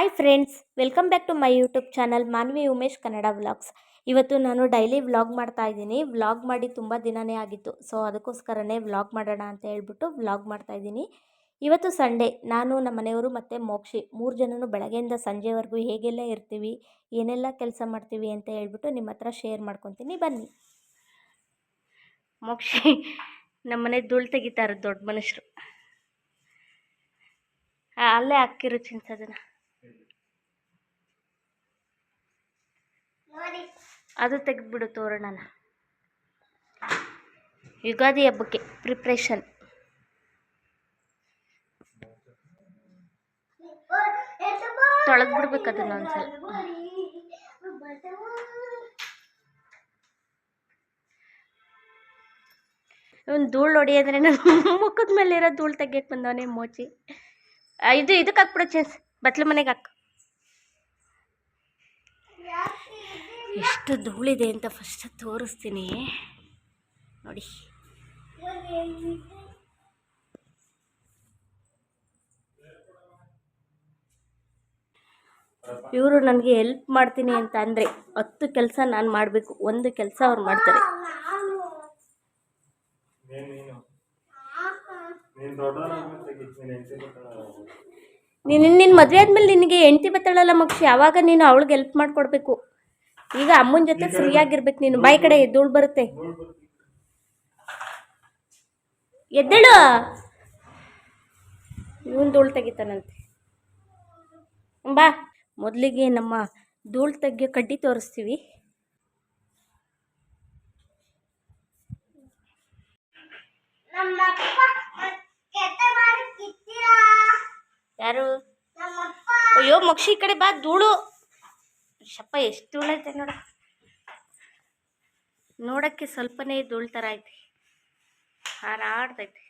Hi friends welcome back to my YouTube channel Manvi Umesh Kannada vlogs ಇವತ್ತು ನಾನು daily vlog ಮಾಡ್ತಾ ಇದ್ದೀನಿ. Vlog ಮಾಡಿ ತುಂಬ ದಿನನೇ ಆಗಿತ್ತು. ಸೊ ಅದಕ್ಕೋಸ್ಕರನೇ ವ್ಲಾಗ್ ಮಾಡೋಣ ಅಂತ ಹೇಳ್ಬಿಟ್ಟು ವ್ಲಾಗ್ ಮಾಡ್ತಾ ಇದ್ದೀನಿ. ಇವತ್ತು ಸಂಡೇ ನಾನು, ನಮ್ಮ ಮನೆಯವರು ಮತ್ತು ಮೋಕ್ಷಿ ಮೂರು ಜನನು ಬೆಳಗ್ಗೆಯಿಂದ ಸಂಜೆವರೆಗೂ ಹೇಗೆಲ್ಲ ಇರ್ತೀವಿ, ಏನೆಲ್ಲ ಕೆಲಸ ಮಾಡ್ತೀವಿ ಅಂತ ಹೇಳ್ಬಿಟ್ಟು ನಿಮ್ಮ ಹತ್ರ ಶೇರ್ ಮಾಡ್ಕೊತೀನಿ. ಬನ್ನಿ. ಮೋಕ್ಷಿ, ನಮ್ಮ ಮನೆ ಧೂಳು ತೆಗಿತಾರೆ ದೊಡ್ಡ ಮನುಷ್ಯರು ಅಲ್ಲೇ ಅಕ್ಕಿರು ಚಿನ್ಸೋದನ್ನ ಅದು ತೆಗೆದ್ಬಿಡು ತೋರಣನ ಯುಗಾದಿ ಹಬ್ಬಕ್ಕೆ ಪ್ರಿಪ್ರೇಷನ್ ತೊಳೆದ್ಬಿಡ್ಬೇಕು ಅದನ್ನ ಒಂದ್ಸಲ. ಇವನು ಧೂಳು ಹೊಡಿಯೋದ್ರೆ ನನ್ನ ಮುಖದ ಮೇಲೆ ಇರೋ ಧೂಳು ತೆಗಿಯಕ್ಕೆ ಬಂದವನೇ ಮೋಚಿ. ಇದು ಇದಕ್ಕೆ ಹಾಕ್ಬಿಡು ಚೇಸ್ ಮನೆಗೆ ಹಾಕು. ಎಷ್ಟು ಧೂಳಿದೆ ಅಂತ ಫಸ್ಟ್ ತೋರಿಸ್ತೀನಿ. ನೋಡಿ. ಇವರು ನನಗೆ ಹೆಲ್ಪ್ ಮಾಡ್ತೀನಿ ಅಂತ ಅಂದರೆ ಹತ್ತು ಕೆಲಸ ನಾನು ಮಾಡಬೇಕು, ಒಂದು ಕೆಲಸ ಅವ್ರು ಮಾಡ್ತಾರೆ. ನೀನು ನಿನ್ನ ಮದುವೆ ಆದಮೇಲೆ ನಿನಗೆ ಎಂಟಿ ಬತ್ತಾಳಲ್ಲ ಮಕ್ಷಿ ಯಾವಾಗ ನೀನು ಅವಳಿಗೆ ಹೆಲ್ಪ್ ಮಾಡಿಕೊಡ್ಬೇಕು? ಈಗ ಅಮ್ಮನ ಜೊತೆ ಫ್ರೀ ಆಗಿರ್ಬೇಕು ನೀನು. ಬಾಯಿ ಕಡೆ ಎದ್ದೋಳು ಬರುತ್ತೆ. ಎದ್ದೇಳು. ಇವನ್ ಧೂಳು ತೆಗಿತಾನಂತೆ. ಬಾ. ಮೊದಲಿಗೆ ನಮ್ಮ ಧೂಳು ತೆಗಿಯೋ ಕಡ್ಡಿ ತೋರಿಸ್ತೀವಿ. ಯಾರು? ಅಯ್ಯೋ ಮಕ್ಷಿ ಈ ಕಡೆ ಬಾ ಧೂಳು. ಶಪ್ಪ, ಎಷ್ಟು ಉಳೈತೆ ನೋಡ. ನೋಡಕ್ಕೆ ಸ್ವಲ್ಪನೇ ಧೂಳು ಥರ ಐತೆ. ಹಾರಾಡ್ತೈತೆ.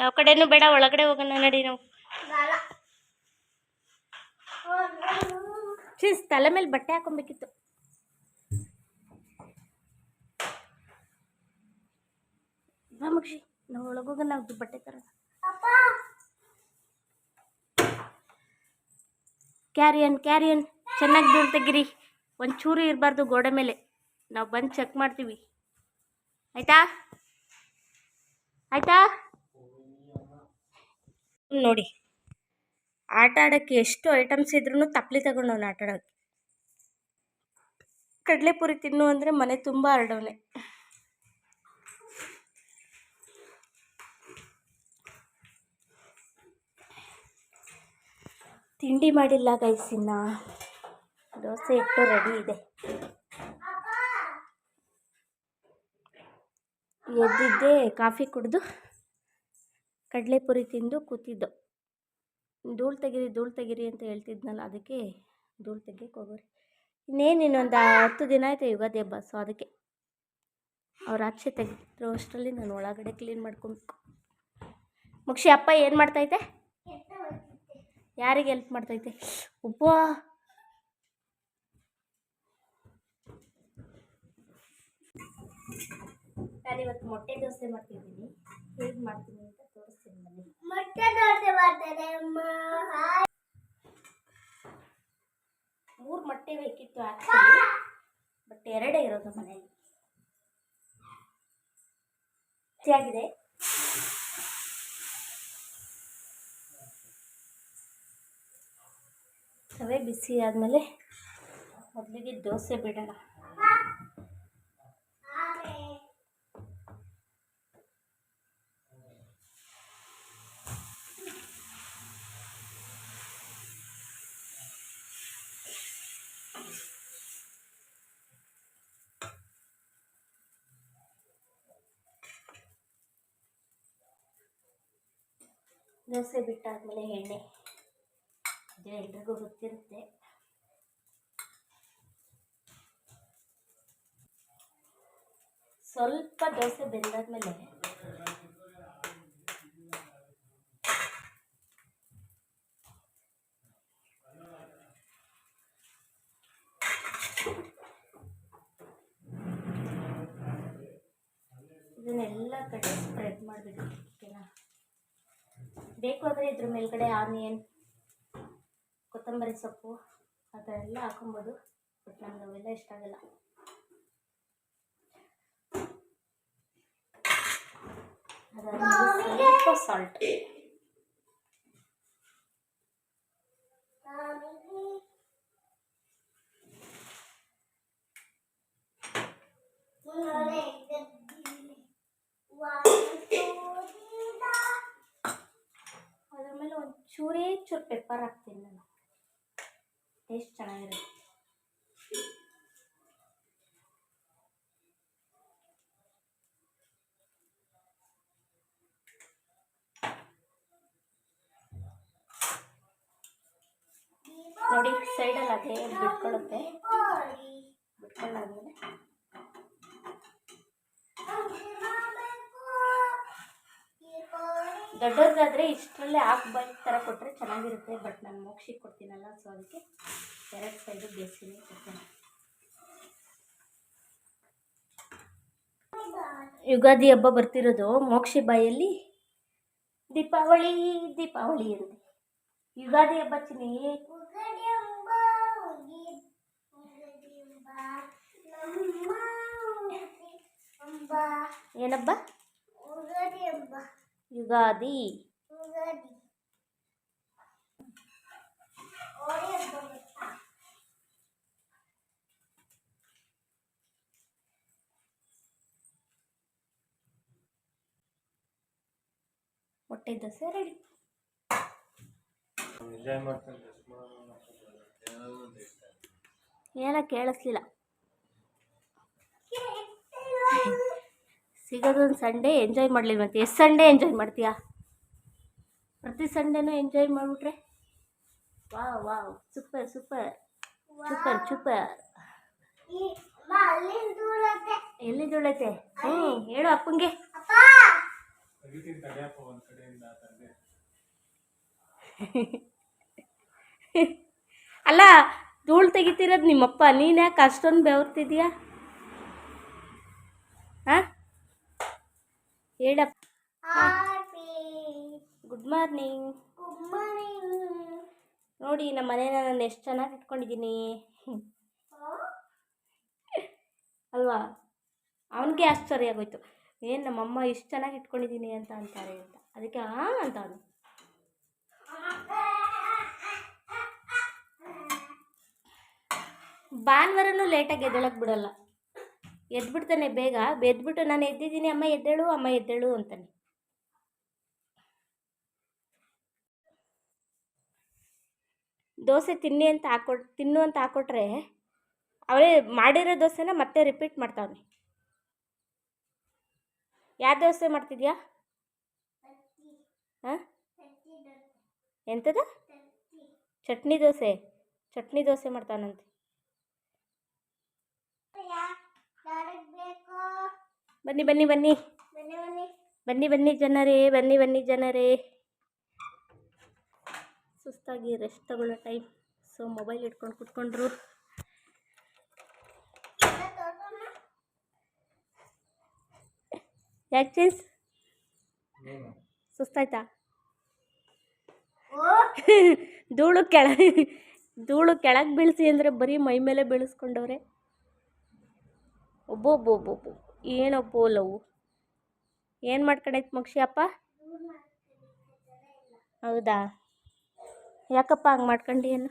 ಯಾವ ಕಡೆನೂ ಬೇಡ, ಒಳಗಡೆ ಹೋಗೋಣ, ನಡಿ ನಾವು. ಚೀಸ್ ತಲೆ ಮೇಲೆ ಬಟ್ಟೆ ಹಾಕೊಬೇಕಿತ್ತು. ಮಕ್ಷಿ ನಾವು ಒಳಗೋಗ ನಾವು ಬಟ್ಟೆ ತರ ಕ್ಯಾರಿಯನ್ ಕ್ಯಾರಿಯನ್ ಚೆನ್ನಾಗಿ ದೂರ ತೆಗಿರಿ. ಒಂಚೂರು ಇರಬಾರ್ದು ಗೋಡೆ ಮೇಲೆ. ನಾವು ಬಂದು ಚೆಕ್ ಮಾಡ್ತೀವಿ. ಆಯ್ತಾ? ಆಯ್ತಾ? ನೋಡಿ ಆಟ ಆಡೋಕ್ಕೆ ಎಷ್ಟು ಐಟಮ್ಸ್ ಇದ್ರೂ ತಪ್ಪಲಿ ತಗೊಂಡವನು ಆಟ ಆಡೋಕ್ಕೆ ಕಡಲೆಪುರಿ ತಿನ್ನು ಅಂದರೆ ಮನೆ ತುಂಬ ಹರಡವನೆ. ತಿಂಡಿ ಮಾಡಿಲ್ಲ ಗೈಸ್ ದೋಸೆ ಇಟ್ಟು ರೆಡಿ ಇದೆ. ಎದ್ದಿದ್ದೆ ಕಾಫಿ ಕುಡಿದು, ಕಡಲೆಪುರಿ ತಿಂದು ಕೂತಿದ್ದು. ಧೂಳು ತೆಗಿರಿ ಧೂಳು ತೆಗಿರಿ ಅಂತ ಹೇಳ್ತಿದ್ನಲ್ಲ, ಅದಕ್ಕೆ ಧೂಳು ತೆಗಿಯಕ್ಕೆ ಹೋಗೋರಿ. ಇನ್ನೇನು ಇನ್ನೊಂದು ಹತ್ತು ದಿನ ಆಯಿತು ಯುಗಾದಿ ಹಬ್ಬ ಸೊ ಅದಕ್ಕೆ ಅವ್ರು ಆಚೆ ತೆಗೆದಿರೋ. ಅಷ್ಟರಲ್ಲಿ ನಾನು ಒಳಗಡೆ ಕ್ಲೀನ್ ಮಾಡ್ಕೊಬೇಕು. ಮುಕ್ಷಿ ಅಪ್ಪ ಏನು ಮಾಡ್ತೈತೆ ಯಾರಿಗೆ ಹೆಲ್ಪ್ ಮಾಡ್ತೈತೆ? ಒಬ್ಬ. ನಾನಿವತ್ತು ಮೊಟ್ಟೆ ದೋಸೆ ಮಾಡ್ತಿದ್ದೀನಿ. ಹೇಗೆ ಮಾಡ್ತೀನಿ ಅಂತ ತೋರಿಸ್ತೀನಿ ಬನ್ನಿ ಮೊಟ್ಟೆ ದೋಸೆ ಮಾಡ್ತಾರೆ ಅಮ್ಮ. ಮೂರು ಮೊಟ್ಟೆ ಬೇಕಿತ್ತು ಆ್ಯಕ್ಚುಲಿ ಬಟ್ ಎರಡೇ ಇರೋದು ಮನೆಯಲ್ಲಿ. ಆಗಿದೆ ತವೆ ಬಿಸಿ ಆದಮೇಲೆ ಮೊದಲಿಗೆ ದೋಸೆ ಬಿಡೋಣ. ದೋಸೆ ಬಿಟ್ಟಾದ್ಮೇಲೆ ಎಣ್ಣೆ. ಇದು ಎಲ್ರಿಗೂ ಗೊತ್ತಿರುತ್ತೆ. ಸ್ವಲ್ಪ ದೋಸೆ ಬೆಂದಾದ್ಮೇಲೆ ಇದನ್ನೆಲ್ಲ ಕಡೆ ಸ್ಪ್ರೆಡ್ ಮಾಡಿಬಿಡಿ ಓಕೆನಾ? ಬೇಕು ಅಂದರೆ ಇದ್ರ ಮೇಲ್ಗಡೆ ಆನಿಯನ್ ಕೊತ್ತಂಬರಿ ಸೊಪ್ಪು ಆ ಥರ ಎಲ್ಲ ಹಾಕೊಬೋದು ಬಟ್ ನಮ್ಗೆ ಅವೆಲ್ಲ ಇಷ್ಟ ಆಗಲ್ಲ. ಸ್ವಲ್ಪ ಸಾಲ್ಟ್ ಅದ್ರ ಮೇಲೆ ಒಂದು ಚೂರು ಪೆಪ್ಪರ್ ಹಾಕ್ತೀನಿ ನಾನು. ಟೇಸ್ಟ್ ಚೆನ್ನಾಗಿರುತ್ತೆ. ನೋಡಿ ಸೈಡಲ್ಲಿ ಅದೇ ಬಿಟ್ಕೊಳ್ಳುತ್ತೆ. ಬಿಟ್ಕೊಂಡಾದ್ಮೇಲೆ ದೊಡ್ಡವ್ರಿಗಾದ್ರೆ ಇಷ್ಟರಲ್ಲೇ ಹಾಫ್ ಬಾಯ್ ಥರ ಕೊಟ್ಟರೆ ಚೆನ್ನಾಗಿರುತ್ತೆ ಬಟ್ ನಾನು ಮೋಕ್ಷಿಗೆ ಕೊಡ್ತೀನಲ್ಲ ಸೊ ಅದಕ್ಕೆ ಎರಡು ಸೈಡು ಬೇಸಿಗೆ ಕೊಡ್ತೀನಿ ಯುಗಾದಿ ಹಬ್ಬ ಬರ್ತಿರೋದು ಮೋಕ್ಷಿ ಬಾಯಲ್ಲಿ ದೀಪಾವಳಿ ದೀಪಾವಳಿ ಅಂತೆ ಯುಗಾದಿ ಹಬ್ಬ ಚಿನಿ ಏನಬ್ಬ ಯುಗಾದಿ. ಹೊಟ್ಟೆ ದೋಸೆ ರೆಡಿ. ಏನ ಕೇಳಿಸ್ಲಿಲ್ಲ. ಸಿಗೋದೊಂದು ಸಂಡೇ ಎಂಜಾಯ್ ಮಾಡಲಿಲ್ವಂತೆ ಎಷ್ಟು ಸಂಡೇ ಎಂಜಾಯ್ ಮಾಡ್ತೀಯಾ? ಪ್ರತಿ ಸಂಡೇನೂ ಎಂಜಾಯ್ ಮಾಡಿಬಿಟ್ರೆ? ವಾ ವಾ ಸೂಪರ್ ಸೂಪರ್ ಸೂಪರ್ ಸೂಪರ್ ಎಲ್ಲಿ ದೂಳೈತೆ ಹ್ಞೂ ಹೇಳು ಅಪ್ಪಂಗೆ. ಅಲ್ಲ, ಧೂಳು ತೆಗಿತಿರೋದು ನಿಮ್ಮಪ್ಪ. ನೀನು ಯಾಕೆ ಅಷ್ಟೊಂದು ಬೆವರ್ತಿದ್ಯಾ? ಹಾಂ ಹೇಳಪ್ಪ. ಗುಡ್ ಮಾರ್ನಿಂಗ್ ನೋಡಿ ನಮ್ಮ ಮನೇನ ನಾನು ಎಷ್ಟು ಚೆನ್ನಾಗಿ ಇಟ್ಕೊಂಡಿದ್ದೀನಿ. ಅಲ್ವಾ? ಅವನಿಗೆ ಆಶ್ಚರ್ಯ ಆಗೋಯ್ತು. ಏನು ನಮ್ಮಮ್ಮ ಇಷ್ಟು ಚೆನ್ನಾಗಿ ಇಟ್ಕೊಂಡಿದ್ದೀನಿ ಅಂತ ಅಂತಾರೆ ಅಂತ. ಅದಕ್ಕೆ ಆ ಅಂತ ಅವನು ಭಾನುವಾರನೂ ಲೇಟಾಗಿ ಎದ್ದೇಳಕ್ಕೆ ಬಿಡಲ್ಲ. ಎದ್ಬಿಡ್ತಾನೆ ಬೇಗ. ಎದ್ಬಿಟ್ಟು ನಾನು ಎದ್ದಿದ್ದೀನಿ ಅಮ್ಮ ಎದ್ದೇಳು ಅಮ್ಮ ಎದ್ದೇಳು ಅಂತಾನೆ. ದೋಸೆ ತಿನ್ನಿ ಅಂತ ಹಾಕೊಟ್ ತಿನ್ನು ಅಂತ ಹಾಕೊಟ್ರೆ ಅವರೇ ಮಾಡಿರೋ ದೋಸೆನ ಮತ್ತೆ ರಿಪೀಟ್ ಮಾಡ್ತಾವನೆ. ಯಾವ ದೋಸೆ ಮಾಡ್ತಿದ್ಯಾ? ಹಾಂ? ಎಂಥದ ಚಟ್ನಿ ದೋಸೆ. ಚಟ್ನಿ ದೋಸೆ ಮಾಡ್ತಾನಂತೆ. ಬನ್ನಿ ಬನ್ನಿ ಬನ್ನಿ. ಬನ್ನಿ ಬನ್ನಿ. ಜನರೇ ಬನ್ನಿ ಬನ್ನಿ ಜನರೇ. ಸುಸ್ತಾಗಿ ರೆಸ್ಟ್ ತಗೊಳ್ಳೋ ಟೈಮ್ ಸೊ ಮೊಬೈಲ್ ಇಟ್ಕೊಂಡು ಕುತ್ಕೊಂಡ್ರು. ಯಾಕೆ ಸುಸ್ತಾಯ್ತಾ? ಧೂಳು ಕೆಳ ಧೂಳು ಕೆಳಗೆ ಬೀಳಿಸಿ ಅಂದರೆ ಬರೀ ಮೈ ಮೇಲೆ ಬೀಳಿಸ್ಕೊಂಡವ್ರೆ. ಒಬ್ಬೊಬ್ಬೊಬ್ಬೊಬ್ಬ. ಏನಪ್ಪೋ ಪೋಲವು. ಏನು ಮಾಡ್ಕೊಂಡೈತೆ ಮಕ್ಷಿ ಅಪ್ಪ? ಹೌದಾ? ಯಾಕಪ್ಪ ಹಂಗೆ ಮಾಡ್ಕೊಂಡು ಏನು?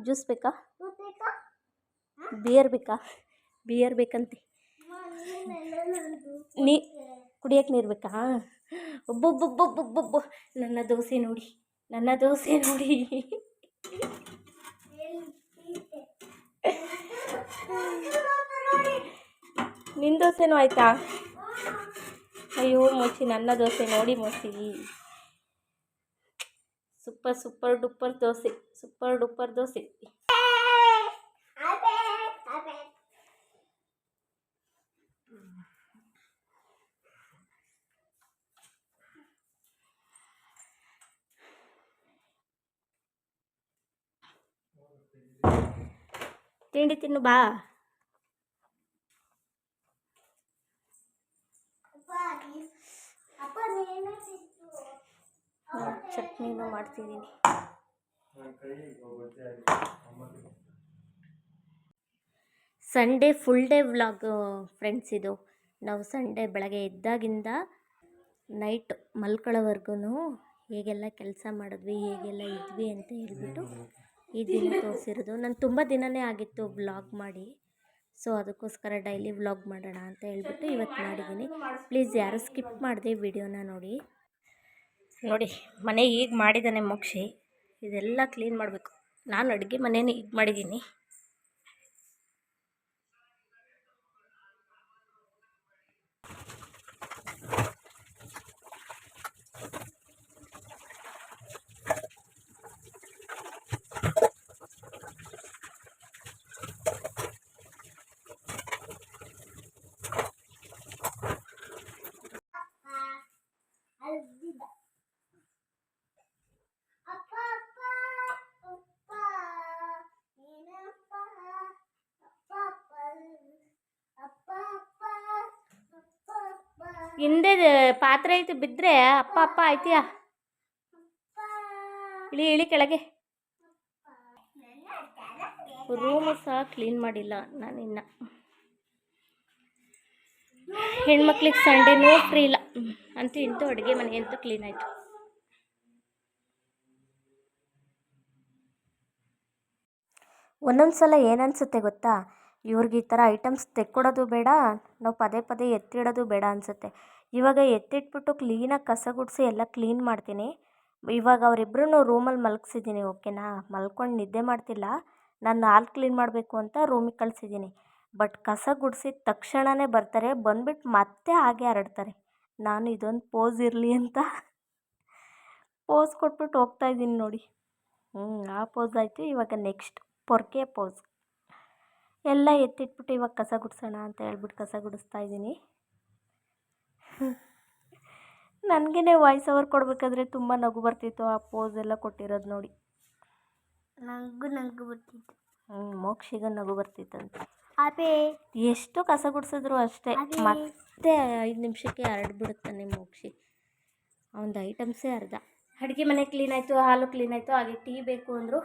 ಜ್ಯೂಸ್ ಬೇಕಾ? ಬಿಯರ್ ಬೇಕಾ? ಬಿಯರ್ ಬೇಕಂತೆ. ನೀ ಕುಡಿಯೋಕೆ ನೀರು ಬೇಕಾ? ಒಬ್ಬೊಬ್ಬೊಬ್ಬೊಬ್ಬೊಬ್ಬೊ ನನ್ನ ದೋಸೆ ನೋಡಿ. ನನ್ನ ದೋಸೆ ನೋಡಿ. ನಿನ್ನ ದೋಸೆನೂ ಆಯ್ತಾ? ಅಯ್ಯೋ ಮೋಸಿ ನನ್ನ ದೋಸೆ ನೋಡಿ ಮೋಸಿ super super duper dosa, super duper dosa. ತಿಂಡಿ ತಿನ್ನು, ಬಾ. ಚಟ್ನಿನೂ ಮಾಡ್ತಿದ್ದೀನಿ. Sunday full day vlog friends ಇದು. ನಾವು ಸಂಡೇ ಬೆಳಗ್ಗೆ ಎದ್ದಾಗಿಂದ ನೈಟ್ ಮಲ್ಕೊಳ್ಳೋವರೆಗೂ ಹೇಗೆಲ್ಲ ಕೆಲಸ ಮಾಡಿದ್ವಿ, ಹೇಗೆಲ್ಲ ಇದ್ವಿ ಅಂತ ಹೇಳ್ಬಿಟ್ಟು ಈ ದಿನ ತೋರಿಸಿರೋದು. ನಾನು ತುಂಬ ದಿನವೇ ಆಗಿತ್ತು ವ್ಲಾಗ್ ಮಾಡಿ. ಸೊ ಅದಕ್ಕೋಸ್ಕರ ಡೈಲಿ ವ್ಲಾಗ್ ಮಾಡೋಣ ಅಂತ ಹೇಳ್ಬಿಟ್ಟು ಇವತ್ತು ಮಾಡಿದ್ದೀನಿ ಪ್ಲೀಸ್ ಯಾರು ಸ್ಕಿಪ್ ಮಾಡಿದೆ ವಿಡಿಯೋನ ನೋಡಿ. ನೋಡಿ, ಮನೆ ಈಗ ಮಾಡಿದ್ದಾನೆ ಮೋಕ್ಷಿ. ಇದೆಲ್ಲ ಕ್ಲೀನ್ ಮಾಡಬೇಕು. ನಾನು ಅಡುಗೆ ಮನೇನ ಈಗ ಮಾಡಿದ್ದೀನಿ ಅಳ್ದಿದ್ದ. ಅಪ್ಪ ಅಪ್ಪ ಅಪ್ಪ ಏನಪ್ಪ ಅಪ್ಪ ಅಪ್ಪ ಅಪ್ಪ ಅಪ್ಪ ಅಪ್ಪ ಅಪ್ಪ ಹಿಂದೆ ಪಾತ್ರೆ ಐತಿ ಬಿದ್ದರೆ ಅಪ್ಪ ಅಪ್ಪ ಆಯ್ತೀಯಾ? ಇಳಿ ಇಳಿ ಕೆಳಗೆ. ರೂಮು ಸಹ ಕ್ಲೀನ್ ಮಾಡಿಲ್ಲ ನಾನು ಇನ್ನು. ಹೆಣ್ಮಕ್ಳಿಗೆ ಸಂಡೇನೂ ಫ್ರೀ ಇಲ್ಲ. ಅಂತ ಇಂತೂ ಅಡುಗೆ ಮನೆ ಅಂತೂ ಕ್ಲೀನ್ ಆಯಿತು. ಒಂದೊಂದು ಸಲ ಏನನ್ಸುತ್ತೆ ಗೊತ್ತಾ? ಇವ್ರಿಗೆ ಈ ಥರ ಐಟಮ್ಸ್ ತೆಕ್ಕೊಡೋದು ಬೇಡ, ನಾವು ಪದೇ ಪದೇ ಎತ್ತಿಡೋದು ಬೇಡ ಅನಿಸುತ್ತೆ. ಇವಾಗ ಎತ್ತಿಟ್ಬಿಟ್ಟು ಕ್ಲೀನಾಗಿ ಕಸ ಗುಡಿಸಿ ಎಲ್ಲ ಕ್ಲೀನ್ ಮಾಡ್ತೀನಿ. ಇವಾಗ ಅವರಿಬ್ರು ರೂಮಲ್ಲಿ ಮಲಗಿಸಿದ್ದೀನಿ ಓಕೆನಾ ಮಲ್ಕೊಂಡು ನಿದ್ದೆ ಮಾಡ್ತಿಲ್ಲ. ನಾನು ಹಾಲು ಕ್ಲೀನ್ ಮಾಡಬೇಕು ಅಂತ ರೂಮಿಗೆ ಕಳಿಸಿದ್ದೀನಿ ಬಟ್ ಕಸ ಗುಡಿಸಿದ ತಕ್ಷಣವೇ ಬರ್ತಾರೆ ಬಂದ್ಬಿಟ್ಟು ಮತ್ತೆ ಹಾಗೆ ಹರಡ್ತಾರೆ. ನಾನು ಇದೊಂದು ಪೋಸ್ ಇರಲಿ ಅಂತ. ಪೋಸ್ ಕೊಟ್ಬಿಟ್ಟು ಹೋಗ್ತಾಯಿದ್ದೀನಿ ನೋಡಿ. ಹ್ಞೂ ಆ ಪೋಸ್ ಆಯಿತು. ಇವಾಗ ನೆಕ್ಸ್ಟ್ ಪೊರ್ಕೆ ಪೋಸ್ ಎಲ್ಲ ಎತ್ತಿಟ್ಬಿಟ್ಟು ಇವಾಗ ಕಸ ಗುಡಿಸೋಣ ಅಂತ ಹೇಳ್ಬಿಟ್ಟು ಕಸ ಗುಡಿಸ್ತಾ ಇದ್ದೀನಿ. ನನಗೇ ವಾಯ್ಸ್ ಓವರ್ ಕೊಡಬೇಕಾದ್ರೆ ತುಂಬ ನಗು ಬರ್ತಿತ್ತು ಆ ಪೋಸ್ ಎಲ್ಲ ಕೊಟ್ಟಿರೋದು ನೋಡಿ. ನಗು ನಗು ಬರ್ತಿತ್ತು. ಹ್ಞೂ ಮೋಕ್ಷಿಗ ನಗು ಬರ್ತಿತ್ತಂತೆ. ಅದೇ ಎಷ್ಟು ಕಸ ಗುಡಿಸಿದ್ರು ಅಷ್ಟೇ. ಮತ್ತೆ ಐದು ನಿಮಿಷಕ್ಕೆ ಹರಡ್ಬಿಡುತ್ತಾನೆ ಮೋಕ್ಷಿ. ಅವನದು ಐಟಮ್ಸೇ ಅರ್ಧ. ಅಡುಗೆ ಮನೆ ಕ್ಲೀನ್ ಆಯಿತು ಹಾಲು ಕ್ಲೀನ್ ಆಯಿತು ಹಾಗೆ ಟೀ ಬೇಕು ಅಂದರು.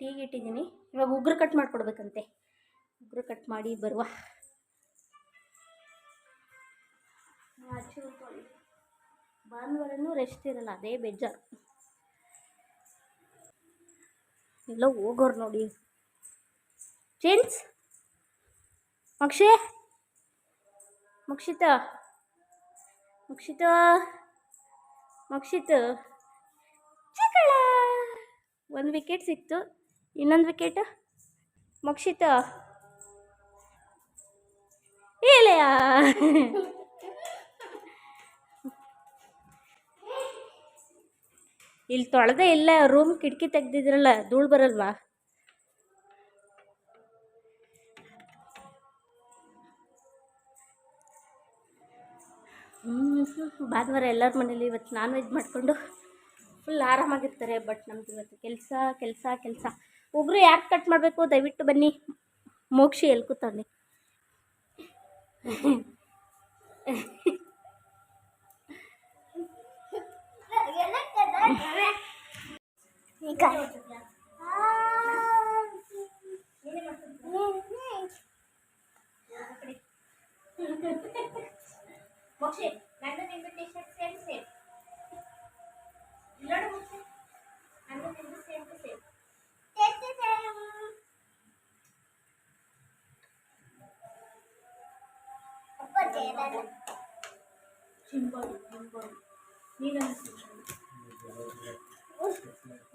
ಟೀಗೆ ಇಟ್ಟಿದ್ದೀನಿ. ಇವಾಗ ಉಗುರು ಕಟ್ ಮಾಡಿಕೊಡ್ಬೇಕಂತೆ. ಉಗುರು ಕಟ್ ಮಾಡಿ, ಬರುವ. ಭಾನುವಾರನೂ ರೆಸ್ಟ್ ಇರಲ್ಲ, ಅದೇ ಬೇಜಾರು. ಎಲ್ಲ ಹೋಗೋರು ನೋಡಿ. ಜೇನ್ಸ್ ಮಕ್ಷಿ? ಮಕ್ಷಿತ? ಮಕ್ಷಿತ? ಮಕ್ಷಿತ? ಒಂದು ವಿಕೆಟ್ ಸಿಕ್ತು, ಇನ್ನೊಂದು ವಿಕೆಟ್ ಮಕ್ಷಿತ? ಏಲೆಯಾ ಇಲ್ಲಿ ತೊಳೆದೇ ಇಲ್ಲ ರೂಮ್ ಕಿಟಕಿ ತೆಗ್ದಿದ್ರಲ್ಲ, ಧೂಳು ಬರಲ್ವಾ? ಭಾನುವಾರ ಎಲ್ಲರ ಮನೇಲಿ ಇವತ್ತು ನಾನ್ ವೆಜ್ ಮಾಡಿಕೊಂಡು ಫುಲ್ ಆರಾಮಾಗಿರ್ತಾರೆ ಬಟ್ ನಮ್ದು ಇವತ್ತು ಕೆಲಸ ಕೆಲಸ ಕೆಲಸ. ಒಬ್ಬರು ಯಾಕೆ ಕಟ್ ಮಾಡಬೇಕು? ದಯವಿಟ್ಟು ಬನ್ನಿ. ಮೋಕ್ಷಿ ಎಲ್ಲಿ ಕೂತವ್ನೆ ಈಗ ಮೋಕ್ಷಿ ನನ್ನ ನಿಂದು ಟಿ ಶರ್ಟ್ ಸೇಮ್ ಸೇಮ್ ನೋಡು ಮೋಕ್ಷಿ ನನ್ನ ನಿಂದು ಸೇಮ್ ಟು ಸೇಮ್ ಅಪ್ಪ ಜೇಡಲ್ಲ. ಚಿಂಬೋಡಿ ಚಿಂಬೋಡಿ ನೀನನ್ನು ಚಿಂಬೋಡಿ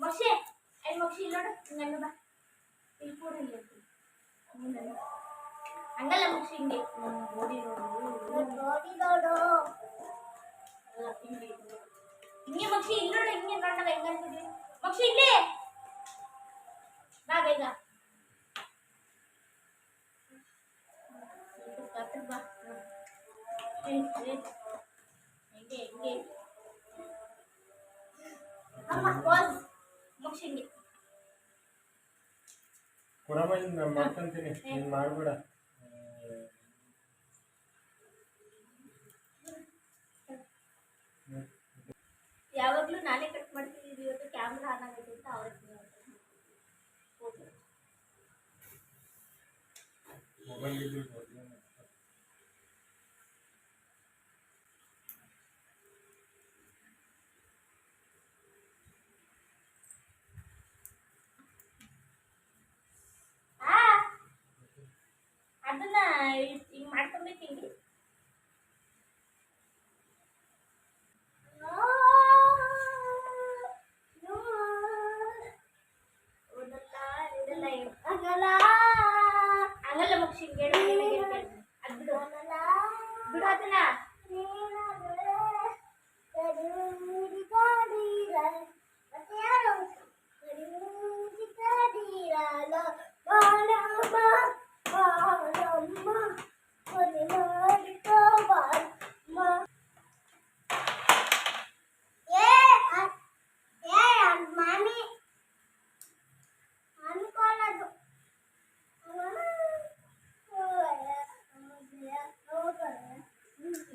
ಮೋಕ್ಷಿ ಐ ಮೋಕ್ಷಿ ಇಲ್ಲಿ ನೋಡು ನನ್ನ ಬಾ ಇಲ್ಲಿ ಕೂಡ ಇಲ್ಲಿ ಇರ್ತೀನಿ. ನೀನನ್ನು. ಹಂಗಲ್ಲ ಕೊಡಮ್ಮ ನಾನು ಮಾಡ್ಕೊಂತೀನಿ. ನೀನು ಮಾಡಬೇಡ. ಯಾವಾಗಲೂ ನಾನೇ ಕಟ್ ಮಾಡ್ತೀನಿ ಇವತ್ತು ಕ್ಯಾಮ್ರಾ ಆನ್ ಆಗುತ್ತೆ ಅಂತ ಅವ್ರಿಗೆ ಮೊಬೈಲ್ ಇದ್ದು ಅದನ್ನ ಹಿಂಗೆ ಮಾಡ್ಕೊಬೇಕು ಹಿಂಗೆ ಆಗಲ್ಲ ಮಕ್ಷಿ ಹಿಂಗೆ ಹೇಳು, ಹಿಂಗೆ ಹೇಳು, ಹಿಂಗೆ ಹೇಳು. ಅದ್ ಬಿಡು ಬಿಡು ಅದನ್ನ ಮಾಮಿ ಅನ್ಕೊಳ್ಳೋದು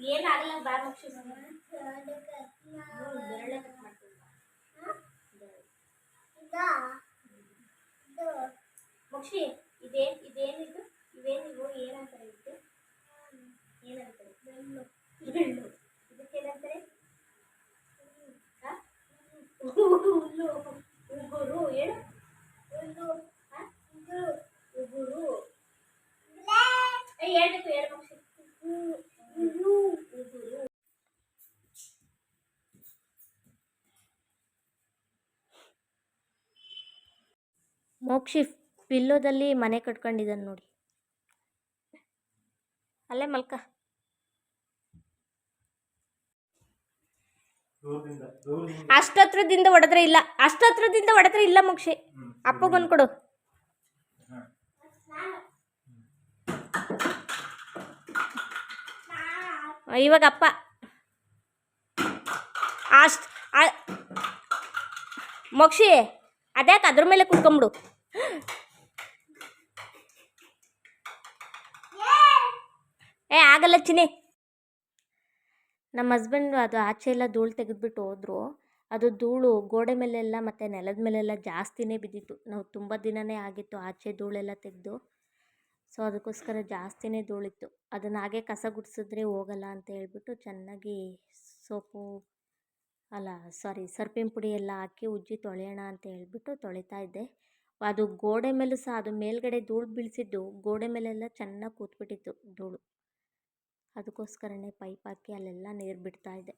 ಏನಾಗಲ್ಲ ಬಾ ಮಕ್ಷಿ ಬೆರಳೆ ಕಟ್ ಮಾಡ್ತೀನಿ. ಮಕ್ಷಿ ಇದೇನ್ ಇದೇನಿದು ಇವೇನಿವು ಏನಂತಾರೆ ಇದಕ್ಕೆ ಏನಂತಾರೆ ಬೆಳ್ಳು ಬೆಳ್ಳು ಇದಕ್ಕೇನಂತಾರೆ ಹಾ? ಹುಲ್ಲು ಉಗುರು ಹೇಳು ಹುಲ್ಲು ಹಾ? ಉಗುರು ಏ ಹೇಳ್ಬೇಕು ಹೇಳು ಮಕ್ಷಿ ಉಗುರು ಮೋಕ್ಷಿ ಪಿಲ್ಲೋದಲ್ಲಿ ಮನೆ ಕಟ್ಕೊಂಡಿದ್ದಾನೆ ನೋಡಿ. ಅಲ್ಲೇ ಮಲ್ಕ. ಅಷ್ಟತ್ರದಿಂದ ಹೊಡೆದ್ರೆ ಇಲ್ಲ. ಅಷ್ಟತ್ರದಿಂದ ಹೊಡೆದ್ರೆ ಇಲ್ಲ ಮೋಕ್ಷಿ. ಅಪ್ಪ ಅಪ್ಪಗೊಂದು ಕೊಡು. ಇವಾಗ ಅಪ್ಪ. ಅಷ್ಟು ಮೋಕ್ಷಿ, ಅದ್ಯಾಕೆ ಅದ್ರ ಮೇಲೆ ಕುತ್ಕೊಂಬಿಡು ಏ, ಆಗಲ್ಲ ಚಿನಿ ನಮ್ಮ ಹಸ್ಬೆಂಡ್ ಅದು ಆಚೆ ಎಲ್ಲ ಧೂಳು ತೆಗೆದ್ಬಿಟ್ಟು ಹೋದ್ರು. ಅದು ಧೂಳು ಗೋಡೆ ಮೇಲೆಲ್ಲ ಮತ್ತು ನೆಲದ ಮೇಲೆಲ್ಲ ಜಾಸ್ತಿನೇ ಬಿದ್ದಿತ್ತು. ನಾವು ತುಂಬ ದಿನವೇ ಆಗಿತ್ತು ಆಚೆ ಧೂಳೆಲ್ಲ ತೆಗೆದು. ಸೊ ಅದಕ್ಕೋಸ್ಕರ ಜಾಸ್ತಿನೇ ಧೂಳಿತ್ತು. ಅದನ್ನ ಹಾಗೆ ಕಸ ಗುಡಿಸಿದ್ರೆ ಹೋಗಲ್ಲ ಅಂತ ಹೇಳ್ಬಿಟ್ಟು ಚೆನ್ನಾಗಿ ಸೋಪು, ಅಲ್ಲ ಸಾರಿ ಸರ್ಪಿನ ಪುಡಿ ಎಲ್ಲ ಹಾಕಿ ಉಜ್ಜಿ ತೊಳೆಯೋಣ ಅಂತ ಹೇಳ್ಬಿಟ್ಟು ತೊಳಿತಾ ಇದ್ದೆ. ಅದು ಗೋಡೆ ಮೇಲೂ ಸಹ ಅದು ಮೇಲ್ಗಡೆ ಧೂಳು ಬೀಳಿಸಿದ್ದು ಗೋಡೆ ಮೇಲೆಲ್ಲ ಚೆನ್ನಾಗಿ ಕೂತ್ಬಿಟ್ಟಿತ್ತು ಧೂಳು. ಅದಕ್ಕೋಸ್ಕರನೇ ಪೈಪ್ ಹಾಕಿ ಅಲ್ಲೆಲ್ಲ ನೀರು ಬಿಡ್ತಾ ಇದೆ.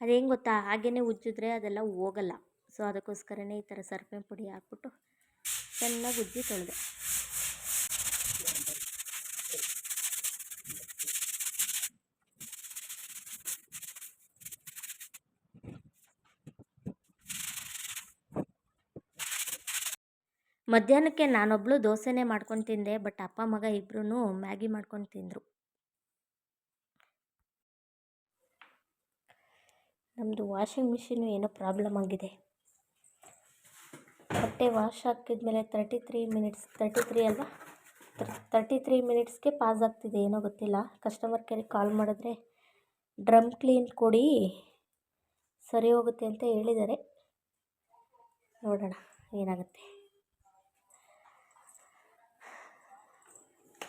ಅದೇನು ಗೊತ್ತಾ? ಹಾಗೇ ಉಜ್ಜಿದ್ರೆ ಅದೆಲ್ಲ ಹೋಗಲ್ಲ. ಸೊ, ಅದಕ್ಕೋಸ್ಕರನೇ ಈ ಥರ ಸರ್ಪಿನ ಪುಡಿ ಹಾಕ್ಬಿಟ್ಟು ಚೆನ್ನಾಗಿ ಉಜ್ಜಿ ತೊಳೆದೆ. ಮಧ್ಯಾಹ್ನಕ್ಕೆ ನಾನೊಬ್ಳು ದೋಸೆನೇ ಮಾಡ್ಕೊಂಡು ತಿಂದೆ, ಬಟ್ ಅಪ್ಪ ಮಗ ಇಬ್ಬರೂ ಮ್ಯಾಗಿ ಮಾಡ್ಕೊಂಡು ತಿಂದರು. ನಮ್ಮದು ವಾಷಿಂಗ್ ಮಿಷಿನು ಏನೋ ಪ್ರಾಬ್ಲಮ್ ಆಗಿದೆ. ಬಟ್ಟೆ ವಾಶ್ ಹಾಕಿದ್ಮೇಲೆ thirty three minutes thirty three ಅಲ್ವಾ? ತರ್ಟಿ ತ್ರೀ ಮಿನಿಟ್ಸ್ಗೆ ಪಾಸ್ ಆಗ್ತಿದೆ, ಏನೋ ಗೊತ್ತಿಲ್ಲ. ಕಸ್ಟಮರ್ ಕೇರಿಗೆ ಕಾಲ್ ಮಾಡಿದ್ರೆ, ಡ್ರಮ್ ಕ್ಲೀನ್ ಕೊಡಿ, ಸರಿ ಹೋಗುತ್ತೆ ಅಂತ ಹೇಳಿದ್ದಾರೆ. ನೋಡೋಣ, ಏನಾಗುತ್ತೆ.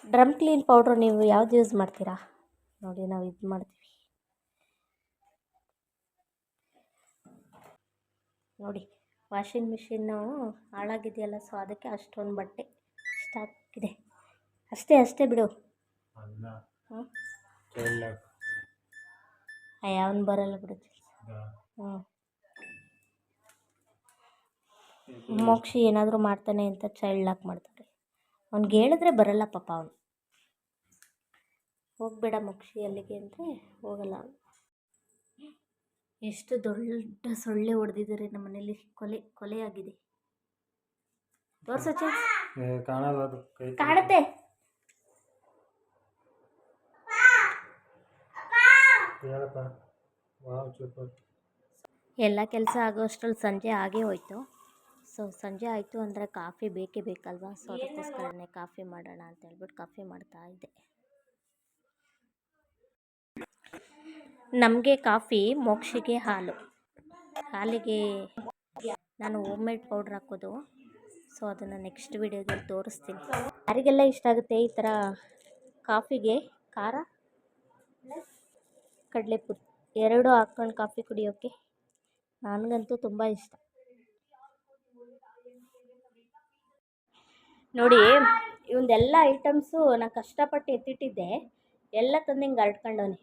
ಡ್ರಮ್ ಕ್ಲೀನ್ ಪೌಡ್ರು ನೀವು ಯಾವ್ದು ಯೂಸ್ ಮಾಡ್ತೀರಾ? ನೋಡಿ ನಾವು ಇದು ಮಾಡ್ತೀವಿ. ನೋಡಿ ವಾಷಿಂಗ್ ಮಿಷಿನ್ನು ಹಾಳಾಗಿದೆಯಲ್ಲ ಸೊ ಅದಕ್ಕೆ ಅಷ್ಟೊಂದು ಬಟ್ಟೆ ಸ್ಟಾಕ್ ಇದೆ. ಅಷ್ಟೇ ಅಷ್ಟೇ ಬಿಡು. ಅಲ್ಲ. ಹಾಂ ಯಾವ ಯಾವನು ಬರಲ್ಲ ಬಿಡು. ಹ್ಞೂ ಮೋಕ್ಷಿ ಏನಾದರೂ ಮಾಡ್ತಾನೆ ಅಂತ ಚೈಲ್ಡ್ ಲಾಕ್ ಮಾಡ್ತಾರೆ ಅವ್ನಿಗೆ ಹೇಳಿದ್ರೆ ಬರಲ್ಲ ಪಾಪ ಅವನು. ಹೋಗಬೇಡ ಮುಕ್ಷಿ ಅಲ್ಲಿಗೆ ಅಂದರೆ ಹೋಗಲ್ಲ ಅವ್ನು. ಎಷ್ಟು ದೊಡ್ಡ ಸೊಳ್ಳೆ ಹೊಡೆದಿದ್ದಾರೆ ನಮ್ಮ ಮನೇಲಿ. ಕೊಲೆ ಕೊಲೆ ಆಗಿದೆ. ತೋರ್ಸು ಚೇಂಜ್ ಏ, ಕಾಣಲ್ಲ ಅದು ಕೈ ಕಾಡುತ್ತೆ ಹೇಳಪ್ಪ. ವಾವ್ ಸೂಪರ್ ಎಲ್ಲ ಕೆಲಸ ಆಗೋ ಅಷ್ಟರಲ್ಲಿ ಸಂಜೆ ಆಗೇ ಹೋಯ್ತು. ಸೊ ಸಂಜೆ ಆಯಿತು ಅಂದರೆ ಕಾಫಿ ಬೇಕೇ ಬೇಕಲ್ವಾ? ಸೊ ಅದಕ್ಕೋಸ್ಕರನೇ ಕಾಫಿ ಮಾಡೋಣ ಅಂತ ಹೇಳ್ಬಿಟ್ಟು ಕಾಫಿ ಮಾಡ್ತಾ ಇದ್ದೆ. ನಮಗೆ ಕಾಫಿ ಮೋಕ್ಷಿಗೆ ಹಾಲು. ಹಾಲಿಗೆ ನಾನು ಹೋಮ್ ಮೇಡ್ ಪೌಡ್ರ್ ಹಾಕೋದು. ಸೊ ಅದನ್ನು ನೆಕ್ಸ್ಟ್ ವಿಡಿಯೋದಲ್ಲಿ ತೋರಿಸ್ತೀನಿ. ಯಾರಿಗೆಲ್ಲ ಇಷ್ಟ ಆಗುತ್ತೆ ಈ ಥರ ಕಾಫಿಗೆ? ಖಾರ? ಕಡಲೆಪುರಿ. ಎರಡೂ ಹಾಕ್ಕೊಂಡು ಕಾಫಿ ಕುಡಿಯೋಕ್ಕೆ ನನಗಂತೂ ತುಂಬ ಇಷ್ಟ. ನೋಡಿ, ಇವಂದೆಲ್ಲ ಐಟಮ್ಸು ನಾನು ಕಷ್ಟಪಟ್ಟು ಎತ್ತಿಟ್ಟಿದ್ದೆ. ಎಲ್ಲ ತಂದು ಹಿಂಗೆ ಹರಡ್ಕೊಂಡವನೆ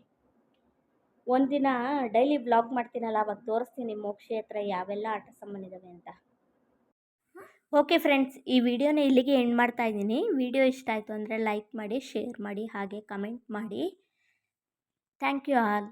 ಒಂದಿನ ಡೈಲಿ ಬ್ಲಾಗ್ ಮಾಡ್ತೀನಲ್ಲ, ಅವಾಗ ತೋರಿಸ್ತೀನಿ ಮೋಕ್ಷಿ ಹತ್ರ ಯಾವೆಲ್ಲ ಆಟ ಸಾಮಾನಿದ್ದಾವೆ ಅಂತ. ಓಕೆ ಫ್ರೆಂಡ್ಸ್, ಈ ವಿಡಿಯೋನ ಇಲ್ಲಿಗೆ ಎಂಡ್ ಮಾಡ್ತಾ ಇದ್ದೀನಿ. ವಿಡಿಯೋ ಇಷ್ಟ ಆಯಿತು ಅಂದರೆ ಲೈಕ್ ಮಾಡಿ, ಶೇರ್ ಮಾಡಿ, ಹಾಗೆ ಕಮೆಂಟ್ ಮಾಡಿ. Thank you all.